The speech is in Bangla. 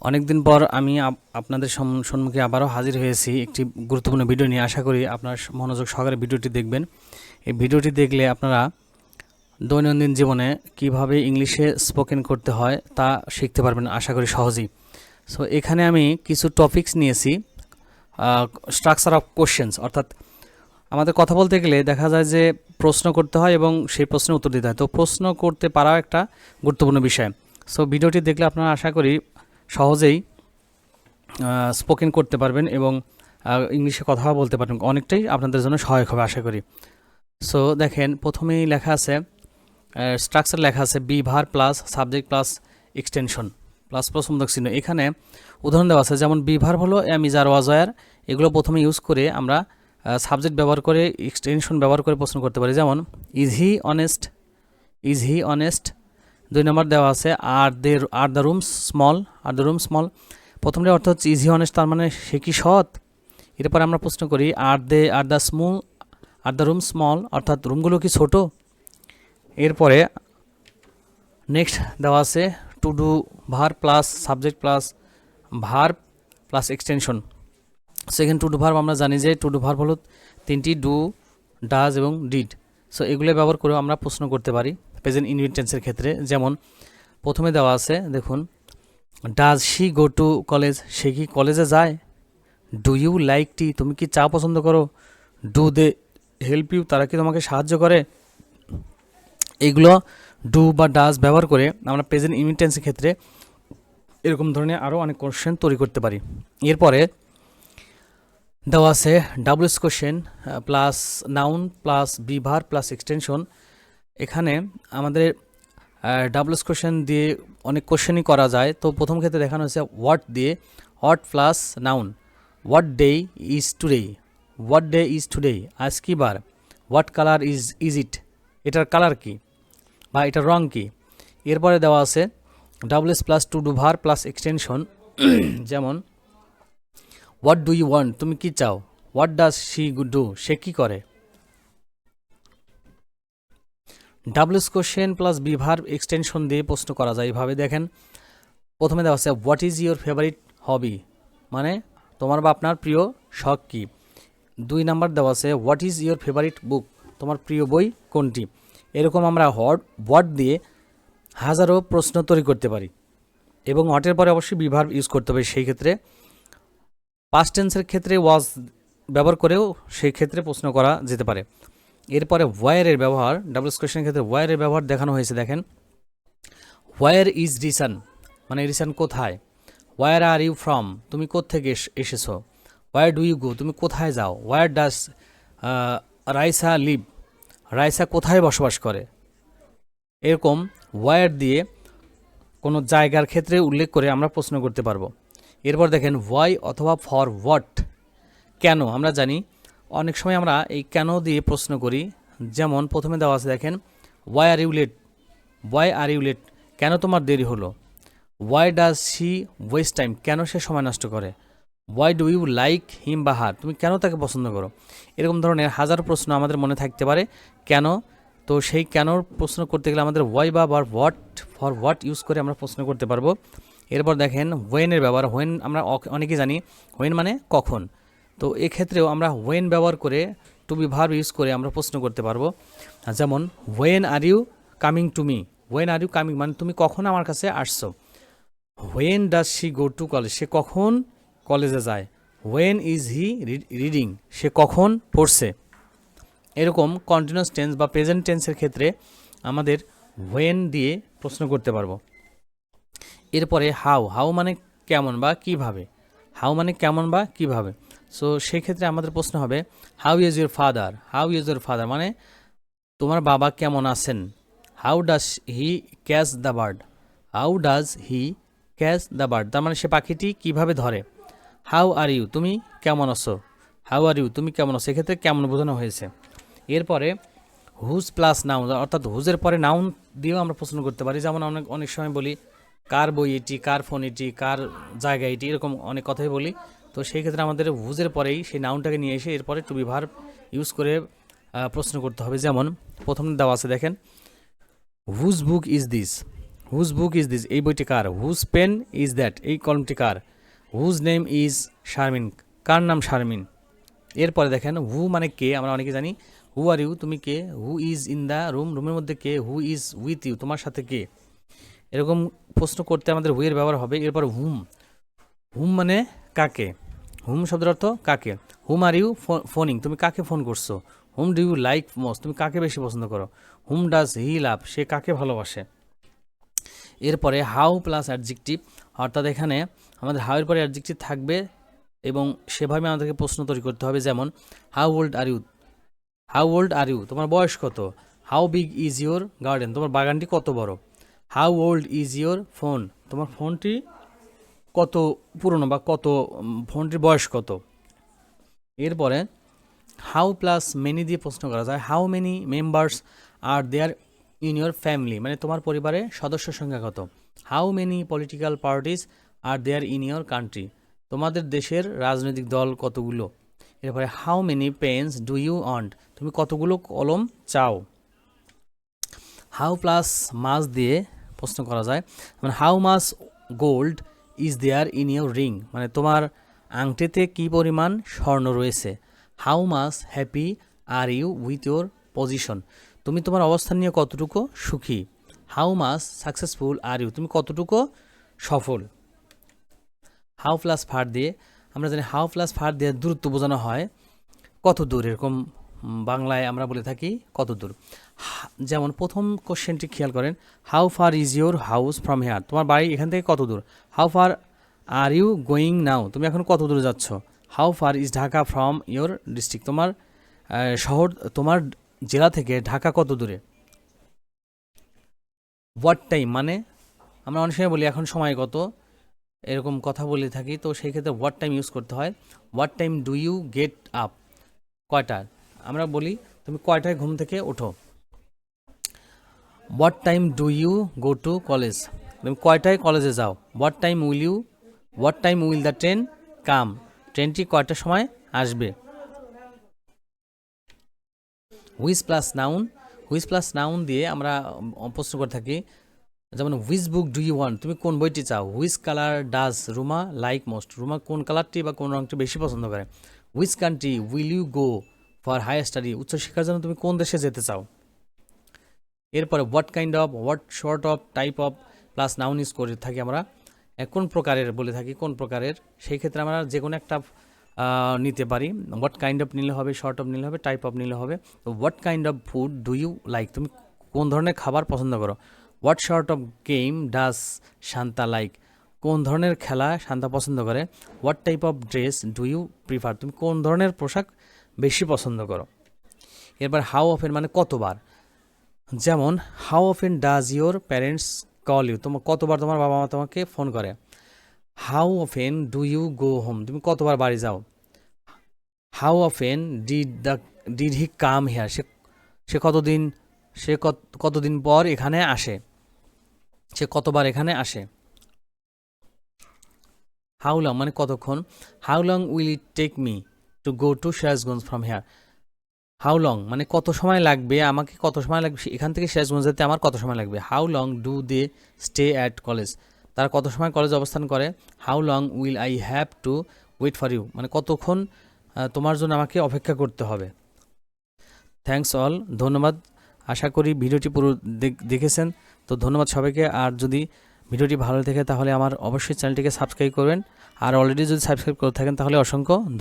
অনেকদিন পর আমি আপ- আপনাদের সম- সম্মুখে আবারও হাজির হয়েছি একটি গুরুত্বপূর্ণ ভিডিও নিয়ে। আশা করি আপনার মনোযোগ সহকারে ভিডিওটি দেখবেন। এই ভিডিওটি দেখলে আপনারা দৈনন্দিন জীবনে কীভাবে ইংলিশে স্পোকেন করতে হয় তা শিখতে পারবেন আশা করি সহজেই। সো এখানে আমি কিছু টপিকস নিয়েছি স্ট্রাকচার অফ কোশ্চেন্স অর্থাৎ আমাদের কথা বলতে গেলে দেখা যায় যে প্রশ্ন করতে হয় এবং সেই প্রশ্নের উত্তর দিতে হয়। তো প্রশ্ন করতে পারাও একটা গুরুত্বপূর্ণ বিষয়। সো ভিডিওটি দেখলে আপনারা আশা করি সহজেই স্পোকেন করতে পারবেন এবং ইংলিশে কথা বলতে পারবেন। অনেকটাই আপনাদের জন্য সহায়ক হবে, আশা করি। সো দেখেন, প্রথমেই লেখা আছে স্ট্রাকচার লেখা আছে be verb plus subject plus extension plus প্রথমদক চিহ্ন। এখানে উদাহরণ দেওয়া আছে, যেমন বি ভার হলো অ্যামিজার ওয়াজয়ার এগুলো প্রথমে ইউজ করে আমরা সাবজেক্ট ব্যবহার করে এক্সটেনশন ব্যবহার করে প্রশ্ন করতে পারি। যেমন is he honest is he honest দুই নম্বর দেওয়া আছে are they are the room small are the room small প্রথমটা অর্থ হচ্ছে ইজি অনেস্ট তার মানে সে কি সৎ? এরপরে আমরা প্রশ্ন করি are they are the small are the room small অর্থাৎ রুমগুলো কি ছোট? এরপরে নেক্সট দেওয়া আছে to do verb plus subject plus verb plus extension second to do verb আমরা জানি যে টু ডু ভার্ব হলো তিনটি ডু ডাজ এবং ডিড সো এগুলো ব্যবহার করেও আমরা প্রশ্ন করতে পারি। প্রেজেন্ট ইনভিটেন্সের ক্ষেত্রে, যেমন প্রথমে দেওয়া আছে, দেখুন does she go to college সে কি কলেজে যায়? ডু ইউ লাইক টি তুমি কি চা পছন্দ করো? ডু দে হেল্প ইউ তারা কি তোমাকে সাহায্য করে? এগুলো ডু বা ডাজ ব্যবহার করে আমরা প্রেজেন্ট ইনভিটেন্সের ক্ষেত্রে এরকম ধরনের আরও অনেক কোশ্চেন তৈরি করতে পারি। এরপরে দেওয়া আছে ডাবলুস question plus noun plus be verb plus extension এখানে আমাদের ডাবলুস কোশ্চেন দিয়ে অনেক কোশ্চেনই করা যায়। তো প্রথম ক্ষেত্রে দেখানো হয়েছে হোয়াট দিয়ে what plus noun what day is today what day is today আজ কি বার what colour is is it এটার কালার কি বা এটার রং কি? এরপরে দেওয়া আছে double S plus to do verb plus extension যেমন হোয়াট ডু ইউ ওয়ান্ট তুমি কি চাও হোয়াট ডাজ শি ডু সে কী করে? Doubles question plus be verb extension দিয়ে প্রশ্ন করা যায় এইভাবে। দেখেন, প্রথমে দেওয়া আছে what is your favourite hobby মানে তোমার বা আপনার প্রিয় শখ কী? দুই নাম্বার দেওয়া আছে what is your favourite book তোমার প্রিয় বই কোনটি? এরকম আমরা হট হোয়াট দিয়ে হাজারো প্রশ্ন তৈরি করতে পারি। এবং হটের পরে অবশ্যই বিভার ইউজ করতে হবে সেই ক্ষেত্রে। পাস্ট টেন্সের ক্ষেত্রে ওয়াজ ব্যবহার করেও সেই ক্ষেত্রে প্রশ্ন করা যেতে পারে। এরপরে ওয়ারের ব্যবহার ডাবল কোয়েশনের ক্ষেত্রে ওয়ারের ব্যবহার দেখানো হয়েছে, দেখেন। ওয়ার ইজ রিসান মানে রিসান কোথায়? ওয়ার আর ইউ ফ্রম তুমি কোত্থেকে এস- এসেছ? ওয়ার ডু ইউ গো তুমি কোথায় যাও? Where does Raisa live Raisa কোথায় বসবাস করে? এরকম ওয়ার দিয়ে কোনো জায়গার ক্ষেত্রে উল্লেখ করে আমরা প্রশ্ন করতে পারব। এরপর দেখেন ওয়াই অথবা ফর হোয়াট কেন? আমরা জানি অনেক সময় আমরা এই কেন দিয়ে প্রশ্ন করি। যেমন প্রথমে দেওয়া আছে, দেখেন why are you late why are you late কেন তোমার দেরি হলো? Why does she waste time কেন সে সময় নষ্ট করে? Why do you like him বা হার তুমি কেন তাকে পছন্দ করো? এরকম ধরনের হাজার প্রশ্ন আমাদের মনে থাকতে পারে। কেন? তো সেই কেন প্রশ্ন করতে গেলে আমাদের ওয়াই বা হোয়াট ফর হোয়াট ইউজ করে আমরা প্রশ্ন করতে পারব। এরপর দেখেন হোয়েনের ব্যবহার হোয়েন আমরা অনেকেই জানি। হোয়েন মানে কখন? তো এক্ষেত্রেও আমরা ওয়েন ব্যবহার করে টু বি ভার্ব ইউজ করে আমরা প্রশ্ন করতে পারব। যেমন when are you coming to me when are you coming মানে তুমি কখন আমার কাছে আসছো? When does she go to college সে কখন কলেজে যায়? হোয়েন ইজ হি রিডিং সে কখন পড়ছে? এরকম কন্টিনিউস টেন্স বা প্রেজেন্ট টেন্সের ক্ষেত্রে আমাদের হোয়েন দিয়ে প্রশ্ন করতে পারব। এরপরে হাউ হাউ মানে কেমন বা কীভাবে? হাউ মানে কেমন বা কীভাবে? সো সেক্ষেত্রে আমাদের প্রশ্ন হবে how is your father how is your father মানে তোমার বাবা কেমন আছেন? How does he catch the bird how does he catch the bird তার মানে সে পাখিটি কীভাবে ধরে? হাউ আর ইউ তুমি কেমন আছো? হাউ আর ইউ তুমি কেমন আছো? এক্ষেত্রে কেমন বোঝানো হয়েছে? এরপরে হুজ প্লাস নাউন অর্থাৎ হুজের পরে নাউন দিয়েও আমরা প্রশ্ন করতে পারি। যেমন অনেক অনেক সময় বলি, কার বই এটি, কার ফোন এটি, কার জায়গা এটি, এরকম অনেক কথাই বলি। তো সেই ক্ষেত্রে আমাদের হুজের পরেই সেই নাউনটাকে নিয়ে এসে এরপরে টু বি ভার্ব ইউজ করে প্রশ্ন করতে হবে। যেমন, প্রথম দেওয়া আছে, দেখেন whose book is this whose book is this এই বইটি কার? হুজ পেন ইজ দ্যাট এই কলমটি কার? হুজ নেম ইজ শারমিন কার নাম শারমিন এরপরে দেখেন হু মানে কে? আমরা অনেকে জানি হু আর ইউ তুমি কে? Who is in the room রুমের মধ্যে কে? হু ইজ উইথ ইউ তোমার সাথে কে? এরকম প্রশ্ন করতে আমাদের হুয়ের ব্যবহার হবে। এরপর হুম হুম মানে কাকে? হুম শব্দের অর্থ কাকে? হুম আর ইউ ফোনিং, তুমি কাকে ফোন করছ? Whom do you like most, তুমি কাকে বেশি পছন্দ করো? হুম ডাজ হি লাভ, সে কাকে ভালোবাসে? এরপরে হাউ প্লাস অ্যাডজেক্টিভ, অর্থাৎ এখানে আমাদের হাউয়ের পরে অ্যাডজেক্টিভ থাকবে এবং সেভাবে আমাদেরকে প্রশ্ন তৈরি করতে হবে, যেমন, how old are you? How old are you? তোমার বয়স কত? How big is your garden? তোমার বাগানটি কত বড়? How old is your phone? তোমার ফোনটি কত পুরনো বা কত ফোনটির বয়স কত? এরপরে হাউ প্লাস মেনি দিয়ে প্রশ্ন করা যায়। How many members are there in your family মানে তোমার পরিবারে সদস্য সংখ্যা কত? How many political parties are there in your country তোমাদের দেশের রাজনৈতিক দল কতগুলো? এরপরে how many pens do you want তুমি কতগুলো কলম চাও? হাউ প্লাস মাস দিয়ে প্রশ্ন করা যায়। মানে how much gold is there in your ring মানে তোমার আংটিতে কি পরিমাণ স্বর্ণ রয়েছে? How much happy are you with your position তুমি তোমার অবস্থান নিয়ে কতটুকু সুখী? How much successful are you তুমি কতটুকু সফল? হাউ প্লাস ফার দিয়ে, আমরা জানি হাউ প্লাস ফার দিয়ে দূরত্ব বোঝানো হয় কত দূর? এরকম বাংলায় আমরা বলে থাকি কত দূর যেমন প্রথম কোশ্চেনটি খেয়াল করেন how far is your house from here তোমার বাড়ি এখান থেকে কত দূর how far are you going now তুমি এখন কত দূর যাচ্ছ? How far is Dhaka from your district তোমার শহর, তোমার জেলা থেকে ঢাকা কত দূরে হোয়াট টাইম মানে আমরা অনেক সময় বলি এখন সময় কত? এরকম কথা বলে থাকি, তো সেই ক্ষেত্রে হোয়াট টাইম ইউজ করতে হয়। What time do you get up কয়টা আমরা বলি, তুমি কয়টায় ঘুম থেকে ওঠো? What time do you go to college তুমি কয়টায় কলেজে যাও? What time will you what time will the train come ট্রেনটি কয়টার সময় আসবে? Which plus noun which plus noun দিয়ে আমরা প্রশ্ন করে থাকি, যেমন হুইস বুক ডু ইউ ওয়ান্ট তুমি কোন বইটি চাও? Which colour does Ruma like most Ruma কোন কালারটি বা কোন রঙটি বেশি পছন্দ করে? Which country will you go for higher study উচ্চশিক্ষার জন্য তুমি কোন দেশে যেতে চাও? এরপরে what kind of what sort of type of plus noun use করে থাকি আমরা? কোন প্রকারের বলে থাকি, কোন প্রকারের? সেই ক্ষেত্রে আমরা যে কোনো একটা নিতে পারি। হোয়াট কাইন্ড অফ নিলে হবে শর্ট অফ নিলে হবে টাইপ অফ নিলে হবে। তো what kind of food do you like তুমি কোন ধরনের খাবার পছন্দ করো? What sort of game does Shanta like কোন ধরনের খেলা শান্তা পছন্দ করে? What type of dress do you prefer তুমি কোন ধরনের পোশাক বেশি পছন্দ করো। এরপর হাউ অফেন মানে কতবার? যেমন how often does your parents call you তোমার কতবার তোমার বাবা মা তোমাকে ফোন করে? How often do you go home তুমি কতবার বাড়ি যাও? How often did the did he come here সে সে কতদিন, সে কত, কতদিন পর এখানে আসে? সে কতবার এখানে আসে? হাউ লং মানে কতক্ষণ? How long will it take me to go to Sirajganj from here how long মানে কত সময় লাগবে? আমাকে কত সময় লাগবে? এখান থেকে সিরাজগঞ্জ যেতে আমার কত সময় লাগবে? How long do they stay at college তারা কত সময় কলেজ অবস্থান করে? How long will I have to wait for you মানে কতক্ষণ তোমার জন্য আমাকে অপেক্ষা করতে হবে? থ্যাঙ্কস অল ধন্যবাদ। আশা করি ভিডিওটি পুরো দেখ- দেখেছেন। তো ধন্যবাদ সবাইকে। আর যদি ভিডিওটি ভালো থেকে তাহলে আমার অবশ্যই চ্যানেলটিকে সাবস্ক্রাইব করবেন। আর অলরেডি যদি সাবস্ক্রাইব করে থাকেন তাহলে অসংখ্য